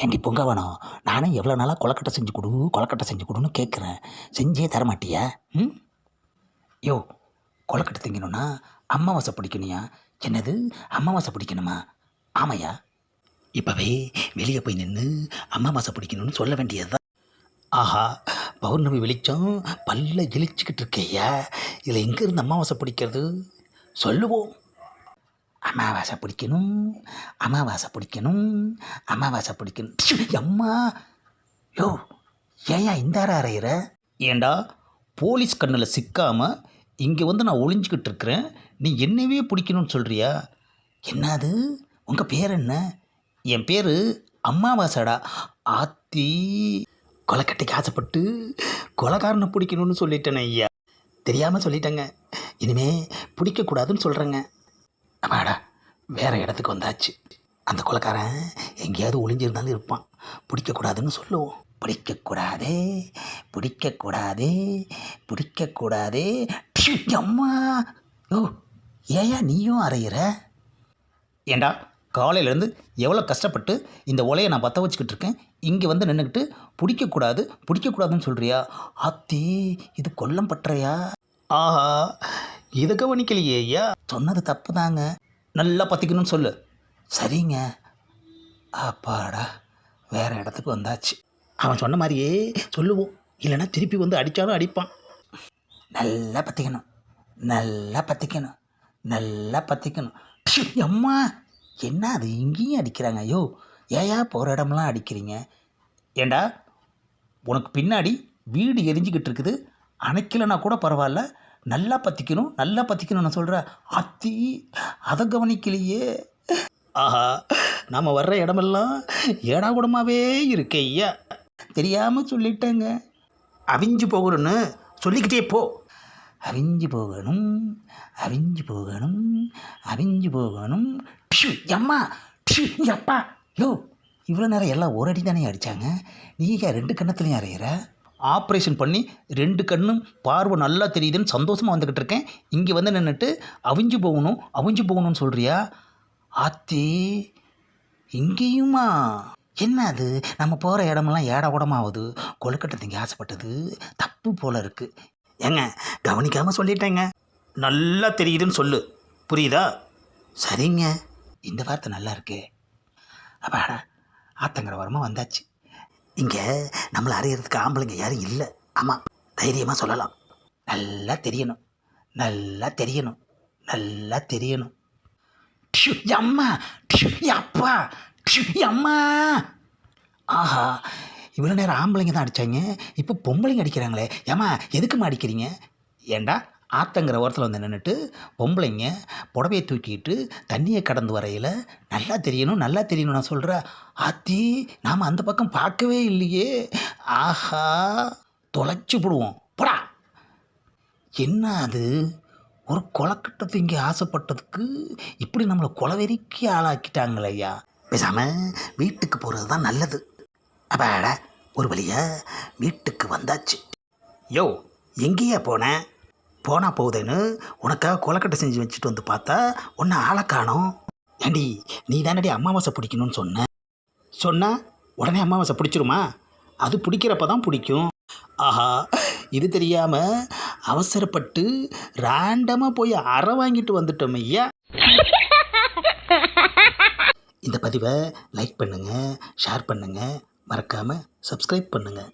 ஏண்டி பொங்கவனம் நானும் எவ்வளோ நாளாக கொலக்கட்டை செஞ்சு கொடு கொலக்கட்டை செஞ்சு கொடுன்னு கேட்குறேன் செஞ்சே தரமாட்டியா? ம்? யோ கொலக்கட்டை திங்கணும்னா அமாவாசை பிடிக்கணுயா என்னது? அமாவாசை பிடிக்கணுமா? ஆமையா? இப்போவே வெளியே போய் நின்று அமாவாசை பிடிக்கணும்னு சொல்ல வேண்டியதுதான். ஆஹா பௌர்ணமி வெளிச்சம் பல்ல இழிச்சிக்கிட்டு இருக்கேயா இதில் எங்கேருந்து அமாவாசை பிடிக்கிறது? சொல்லுவோம். அமாவாசை பிடிக்கணும் அமாவாசை பிடிக்கணும் அமாவாசை பிடிக்கணும். அம்மா யோ ஏயா இந்த அறையிற? ஏண்டா போலீஸ் கண்ணில் சிக்காமல் இங்கே வந்து நான் ஒளிஞ்சிக்கிட்டு இருக்கிறேன். நீ என்னவே பிடிக்கணும்னு சொல்கிறியா என்னது? உங்கள் பேர் என்ன? என் பேர் அம்மாவாசடா. ஆத்தி கொலக்கட்டைக்கு ஆசைப்பட்டு கொலக்காரனை பிடிக்கணும்னு சொல்லிட்டேனே ஐயா. தெரியாமல் சொல்லிட்டேங்க. இனிமே பிடிக்கக்கூடாதுன்னு சொல்கிறேங்க அப்பாடா வேற இடத்துக்கு வந்தாச்சு. அந்த கொலைக்காரன் எங்கேயாவது ஒளிஞ்சிருந்தாலும் இருப்பான். பிடிக்கக்கூடாதுன்னு சொல்லுவோம். பிடிக்கக்கூடாதே பிடிக்கக்கூடாதே பிடிக்கக்கூடாதே. அம்மா. ஓ ஏயா நீயும் அறையிற? ஏண்டா காலையிலேருந்து எவ்வளோ கஷ்டப்பட்டு இந்த ஒலையை நான் பற்ற வச்சுக்கிட்டு இருக்கேன்? இங்கே வந்து நின்றுக்கிட்டு பிடிக்கக்கூடாது பிடிக்கக்கூடாதுன்னு சொல்கிறியா ஆத்தி இது கொல்லம் பற்றையா? ஆஹா இதை கவனிக்கலையே ஐயா. சொன்னது தப்பு தாங்க நல்லா பற்றிக்கணும்னு சொல்லு. சரிங்க. அப்பாடா வேற இடத்துக்கு வந்தாச்சு. அவன் சொன்ன மாதிரியே சொல்லுவோம். இல்லைன்னா திருப்பி வந்து அடித்தாலும் அடிப்பான். நல்லா பற்றிக்கணும் நல்லா பற்றிக்கணும் நல்லா பற்றிக்கணும் அம்மா. என்ன அது? இங்கேயும் அடிக்கிறாங்க. ஐயோ ஏயா போகிற இடம்லாம் அடிக்கிறீங்க. ஏண்டா உனக்கு பின்னாடி வீடு எரிஞ்சுக்கிட்டு இருக்குது. அணைக்கலைன்னா கூட பரவாயில்ல. நல்லா பற்றிக்கணும் நல்லா பற்றிக்கணும் நான் சொல்கிறேன் அத்தி அதை கவனிக்கலையே. ஆஹா நாம் வர்ற இடமெல்லாம் ஏடா கூடமாவே இருக்கே ஐயா. தெரியாமல் சொல்லிட்டேங்க. அவிஞ்சு போகணும்னு சொல்லிக்கிட்டே போ. அவிஞ்சு போகணும் அவிஞ்சு போகணும் அவிஞ்சு போகணும். ப்ஷு, அம்மா ப்ஷு, எப்பா யோ. இவ்வளோ நேரம் எல்லாம் ஒரு அடி தானே அடித்தாங்க நீங்கள் ரெண்டு கண்ணத்துலையும் அறையிற? ஆப்ரேஷன் பண்ணி ரெண்டு கண்ணும் பார்வை நல்லா தெரியுதுன்னு சந்தோஷமாக வந்துக்கிட்டு இருக்கேன். இங்கே வந்து நின்றுட்டு அவிஞ்சு போகணும் அவிஞ்சு போகணும்னு சொல்கிறியா ஆத்தி இங்கேயுமா? என்ன அது? நம்ம போகிற இடமெல்லாம் ஏட உடமாகுது கொழுக்கட்டத்துக்கு ஆசைப்பட்டது. தப்பு போல் இருக்குது ஏங்க கவனிக்காமல் சொல்லிட்டேங்க. நல்லா தெரியுதுன்னு சொல்லு. புரியுதா? சரிங்க. இந்த வார்த்தை நல்லா இருக்கே. அப்பாடா ஆத்தங்கிற வாரமாக வந்தாச்சு. இங்கே நம்மளை அறியறதுக்கு ஆம்பளைங்க யாரும் இல்லை. ஆமாம் தைரியமாக சொல்லலாம். நல்லா தெரியணும். நல்லா தெரியணும். நல்லா தெரியணும். ப்ஷு, அம்மா ப்ஷு, அப்பா ப்ஷு, அம்மா ஆஹா இவ்வளோ நேரம் ஆம்பளைங்க தான் அடித்தாங்க இப்போ பொம்பளைங்க அடிக்கிறாங்களே. ஏம்மா எதுக்கும்மா அடிக்கிறீங்க? ஏண்டா ஆத்தங்கிற ஓரத்தில் வந்து நின்றுட்டு பொம்பளைங்க புடவையை தூக்கிட்டு தண்ணியை கடந்து வரையில் நல்லா தெரியணும் நல்லா தெரியணும் நான் சொல்கிறேன் ஆத்தி நாம் அந்த பக்கம் பார்க்கவே இல்லையே. ஆஹா தொலைச்சி போடுவோம். போடா. என்ன அது? ஒரு கொலக்கட்டை திங்க ஆசைப்பட்டதுக்கு இப்படி நம்மளை கொலவெறிக்கு ஆளாக்கிட்டாங்களே ஐயா பேசாம வீட்டுக்கு போகிறது தான் நல்லது. அப்பாட ஒரு வழியா வீட்டுக்கு வந்தாச்சு. யோ எங்கேயா போனேன் போனால் போகுதுன்னு உனக்காக கொலக்கட்டை செஞ்சு வச்சுட்டு வந்து பார்த்தா உன்னை ஆளை காணும். ஏண்டி நீ தானடி அமாவாசை பிடிக்கணும்னு சொன்ன? சொன்னா உடனே அமாவாசை பிடிச்சிருமா? அது பிடிக்கிறப்ப தான் பிடிக்கும். ஆஹா இது தெரியாமல் அவசரப்பட்டு ரேண்டமாக போய் அறை வாங்கிட்டு வந்துட்டோம் ஐயா. இந்த பதிவை லைக் பண்ணுங்கள் ஷேர் பண்ணுங்கள் மறக்காமல் சப்ஸ்கிரைப் பண்ணுங்கள்